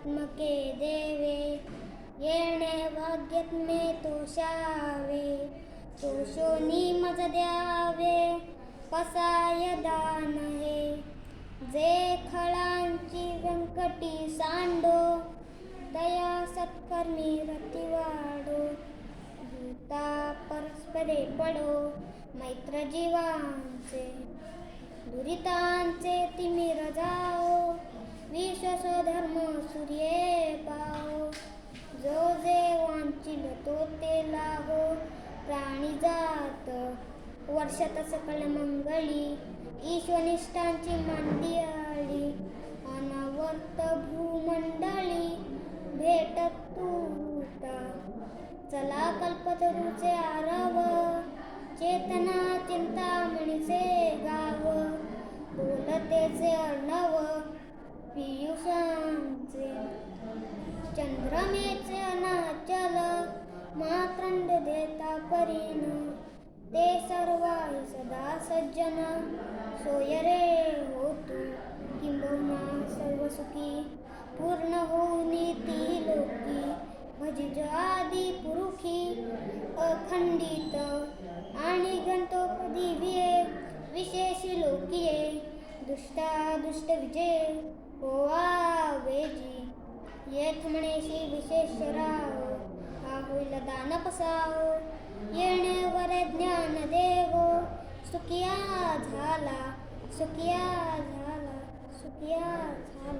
आत्मके देवे येणे भाग्यत मे तोषावे. तोषोनी मज द्यावे पसाय दान हे जे खळांची व्यंकटी सांडो दया सत्कर्मी रती वाढो. भूता परस्परे पडो मैत्र जीवांचे दुरितांचे सूर्ये पाहो जो जे वांचिल तो ते लाहो प्राणी जात. वर्षात सकल मंगळी ईश्वनिष्ठांची मांडी आली अनावर्त भूमंडळी भेटत तूता चला कल्पतरूचे आरव चेतना चिंतामणीचे गाव. बोलतेचे अर्णव पियुषा चंद्रमेचे अनाचल मात्रंड देता परीन. ते सर्व सदा सज्जन. सोयरे होतो होतू किंबहुना सर्व सुखी. पूर्ण होऊनी ती लोकी भजिज आदी पुरुखी. अखंडित आणि गणतोपदी विये विशेषी लोकीये दुष्टा दुष्ट विजय होवा वेजी. येथ म्हणेशी विशेष राहो हा दान पसावो येणे ज्ञान देवो सुखिया झाला सुखिया झाला सुखिया झाला.